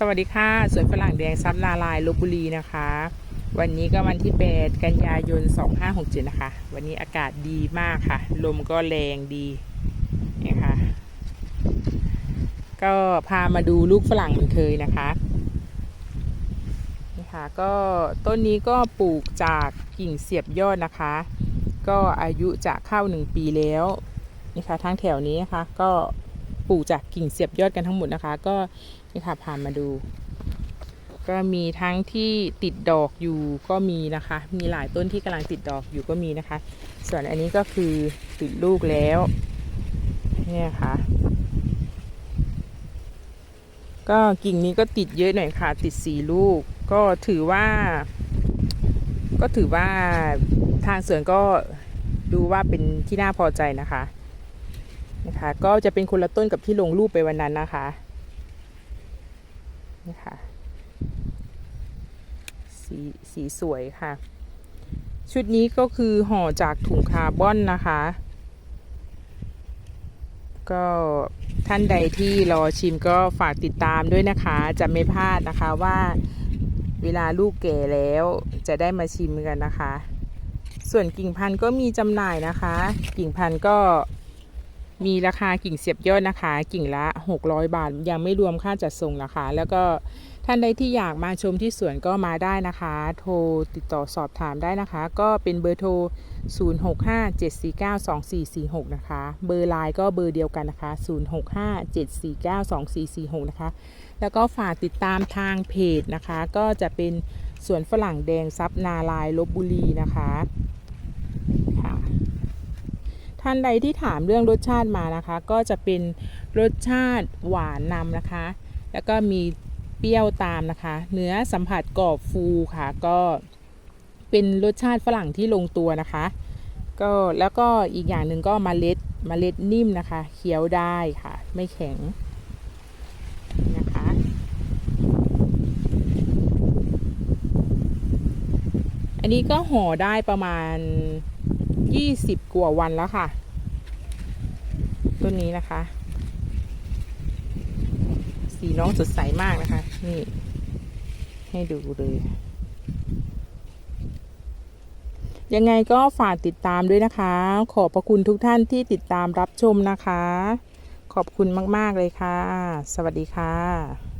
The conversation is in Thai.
สวัสดีค่ะสวนฝรั่งแดงซับนาลายลบบุรีนะคะ วันนี้ก็วันที่ 8 กันยายน 2567 นะคะ วันนี้อากาศดีมากค่ะ ลมก็แรงดีนี่ค่ะ ก็พามาดูลูกฝรั่งเหมือนเคยนะคะนี่ค่ะก็ต้นนี้ก็ปลูกจากกิ่งเสียบยอดนะคะ ก็อายุจะเข้า 1 ปีแล้วนี่ค่ะทั้งแถวนี้นะคะก็ ปลูกจากกิ่งเสียบยอดกันทั้งหมดนะคะ ก็นี่ค่ะพามาดู ก็มีทั้งที่ติดดอกอยู่ก็มีนะคะ มีหลายต้นที่กำลังติดดอกอยู่ก็มีนะคะ ส่วนอันนี้ก็คือติดลูกแล้วเนี่ยค่ะ ก็กิ่งนี้ก็ติดเยอะหน่อยค่ะ ติดสี่ลูก ก็ถือว่า ก็ถือว่าทางสวนก็ดูว่าเป็นที่น่าพอใจนะคะ นะคะ ก็จะเป็นคนละต้นกับที่ลงรูปไปวันนั้นนะคะนี่ค่ะสีสีสวยค่ะ ชุดนี้ก็คือห่อจากถุงคาร์บอนนะคะ ก็ท่านใดที่รอชิมก็ฝากติดตามด้วยนะคะ จะไม่พลาดนะคะว่าเวลาลูกแก่แล้วจะได้มาชิมกันนะคะ ส่วนกิ่งพันธุ์ก็มีจำหน่ายนะคะ กิ่งพันธุ์ก็ มีราคากิ่งเสียบยอดนะคะ กิ่งละ 600 บาท ยังไม่รวมค่าจัดส่งนะคะ แล้วก็ท่านใดที่อยากมาชมที่สวนก็มาได้นะคะ โทรติดต่อสอบถามได้นะคะ ก็เป็นเบอร์โทร 0657492446 นะคะ เบอร์ไลน์ก็เบอร์เดียวกันนะคะ 0657492446 นะคะ แล้วก็ฝากติดตามทางเพจนะคะ ก็จะเป็นสวนฝรั่งแดงซับนาลายลบบุรีนะคะค่ะ ท่านใดที่ถามเรื่องรสชาติมานะคะ ก็จะเป็นรสชาติหวานนำนะคะ แล้วก็มีเปรี้ยวตามนะคะ เนื้อสัมผัสกรอบฟูค่ะ ก็เป็นรสชาติฝรั่งที่ลงตัวนะคะ ก็แล้วก็อีกอย่างหนึ่งก็มเมล็ดมเมล็ดนิ่มนะคะ เคี้ยวได้ค่ะ ไม่แข็งนะคะอันนี้ก็ห่อได้ประมาณ 20กว่าวันแล้วค่ะ ต้นนี้นะคะ สีน้องสดใสมากนะคะ นี่ ให้ดูเลยยังไงก็ฝากติดตามด้วยนะคะ ขอบพระคุณทุกท่านที่ติดตามรับชมนะคะ ขอบคุณมาก ๆ เลยค่ะ สวัสดีค่ะ